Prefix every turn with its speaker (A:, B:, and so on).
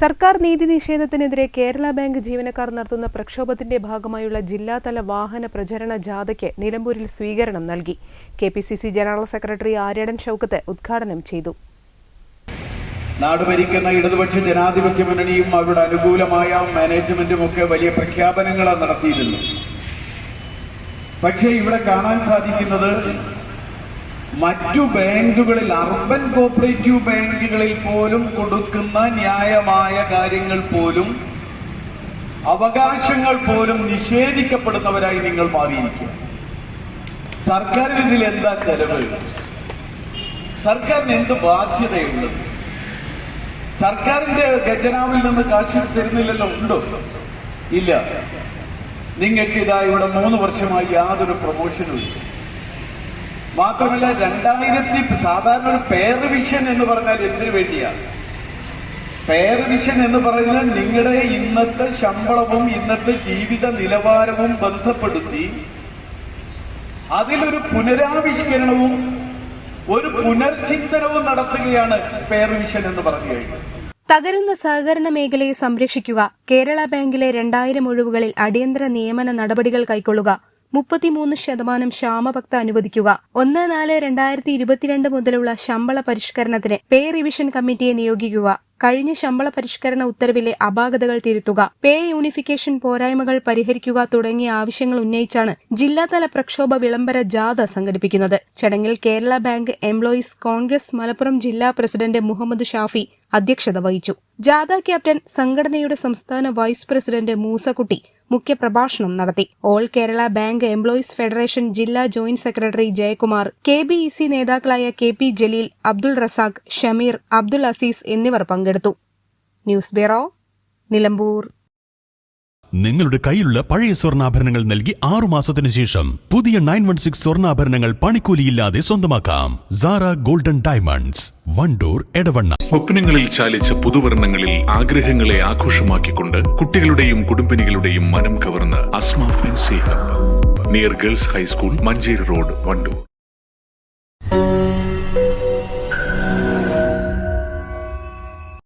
A: സർക്കാർ നീതി നിഷേധത്തിനെതിരെ കേരള ബാങ്ക് ജീവനക്കാർ നടത്തുന്ന പ്രക്ഷോഭത്തിന്റെ ഭാഗമായുള്ള ജില്ലാതല വാഹന പ്രചരണ ജാഥയ്ക്ക് നിലമ്പൂരിൽ സ്വീകരണം നൽകി. K P C C general secretary Aryadan Shoukath ഉദ്ഘാടനം ചെയ്തു.
B: നാട് ഭരിക്കുന്ന ഇടതുപക്ഷ ജനാധിപത്യ മുന്നണിയും അവരുടെ അനുകൂലമായ മാനേജ്മെന്റും ഒക്കെ വലിയ പ്രഖ്യാപനങ്ങൾ നടത്തിയിരുന്നു പക്ഷേ ഇവിടെ കാണാൻ സാധിക്കുന്നത് മറ്റു ബാങ്കുകളിൽ അർബൻ കോപ്പറേറ്റീവ് ബാങ്കുകളിൽ പോലും കൊടുക്കുന്ന ന്യായമായ കാര്യങ്ങൾ പോലും അവകാശങ്ങൾ പോലും നിഷേധിക്കപ്പെടുന്നവരായി നിങ്ങൾ മാറിയിരിക്കുക. സർക്കാരിന് ഇതിൽ എന്താ ചെലവ്? സർക്കാരിന് എന്ത് ബാധ്യതയുള്ളത്? സർക്കാരിന്റെ ഖജനാവിൽ നിന്ന് കാശ് തരുന്നില്ലല്ലോ ഉണ്ടോ? ഇല്ല. നിങ്ങൾക്ക് ഇതാ ഇവിടെ മൂന്ന് വർഷമായി യാതൊരു പ്രൊമോഷനും ഇല്ല. മാത്രമല്ല രണ്ടായിരത്തി സാധാരണ ഒരു പേർ വിഷൻ എന്ന് പറഞ്ഞാൽ എന്തിനു വേണ്ടിയാണ് പേർ വിഷൻ എന്ന് പറയുന്നത് നിങ്ങളുടെ ഇന്നത്തെ ശമ്പളവും ഇന്നത്തെ ജീവിത നിലവാരവും ബന്ധപ്പെടുത്തി അതിലൊരു പുനരാവിഷ്കരണവും ഒരു പുനർചിന്തനവും നടത്തുകയാണ് പേർ വിഷൻ എന്ന് പറഞ്ഞു കഴിഞ്ഞാൽ
A: തകരുന്ന സഹകരണ മേഖലയെ സംരക്ഷിക്കുക കേരള ബാങ്കിലെ രണ്ടായിരം ഒഴിവുകളിൽ അടിയന്തര നിയമന നടപടികൾ കൈക്കൊള്ളുക മുപ്പത്തിമൂന്ന് ശതമാനം ക്ഷാമഭക്ത അനുവദിക്കുക. ഒന്ന് നാല് രണ്ടായിരത്തി ഇരുപത്തിരണ്ട് മുതലുള്ള ശമ്പള പരിഷ്കരണത്തിന് പേ റിവിഷൻ കമ്മിറ്റിയെ നിയോഗിക്കുക. കഴിഞ്ഞ ശമ്പള പരിഷ്കരണ ഉത്തരവിലെ അപാകതകൾ തിരുത്തുക. പേ യൂണിഫിക്കേഷൻ പോരായ്മകൾ പരിഹരിക്കുക തുടങ്ങിയ ആവശ്യങ്ങൾ ഉന്നയിച്ചാണ് ജില്ലാതല പ്രക്ഷോഭ വിളംബര ജാഥ സംഘടിപ്പിക്കുന്നത്. ചടങ്ങിൽ Kerala bank employees congress Malappuram ജില്ലാ പ്രസിഡന്റ് മുഹമ്മദ് ഷാഫി അധ്യക്ഷത വഹിച്ചു. ജാഥ ക്യാപ്റ്റൻ സംഘടനയുടെ സംസ്ഥാന വൈസ് പ്രസിഡന്റ് മൂസക്കുട്ടി മുഖ്യപ്രഭാഷണം നടത്തി. All Kerala bank employees federation ജില്ലാ joint secretary Jayakumar K B E C നേതാക്കളായ കെ പി ജലീൽ അബ്ദുൾ റസാഖ് ഷമീർ അബ്ദുൾ അസീസ് എന്നിവർ പങ്കെടുത്തു. News bureau Nilambur.
C: നിങ്ങളുടെ കയ്യിലുള്ള പഴയ സ്വർണാഭരണങ്ങൾ നൽകി ആറു മാസത്തിനു ശേഷം പുതിയ നയൻ വൺ സിക്സ് സ്വർണാഭരണങ്ങൾ പണിക്കൂലിയില്ലാതെ സ്വന്തമാക്കാം. Sara golden diamonds Wandoor Edavanna.
D: സ്വപ്നങ്ങളിൽ ചാലിച്ച പുതുവർണങ്ങളിൽ ആഗ്രഹങ്ങളെ ആഘോഷമാക്കിക്കൊണ്ട് കുട്ടികളുടെയും കുടുംബിനികളുടെയും മനം കവർന്ന് Asma fancy near girls high school Manjeri road Wandoor.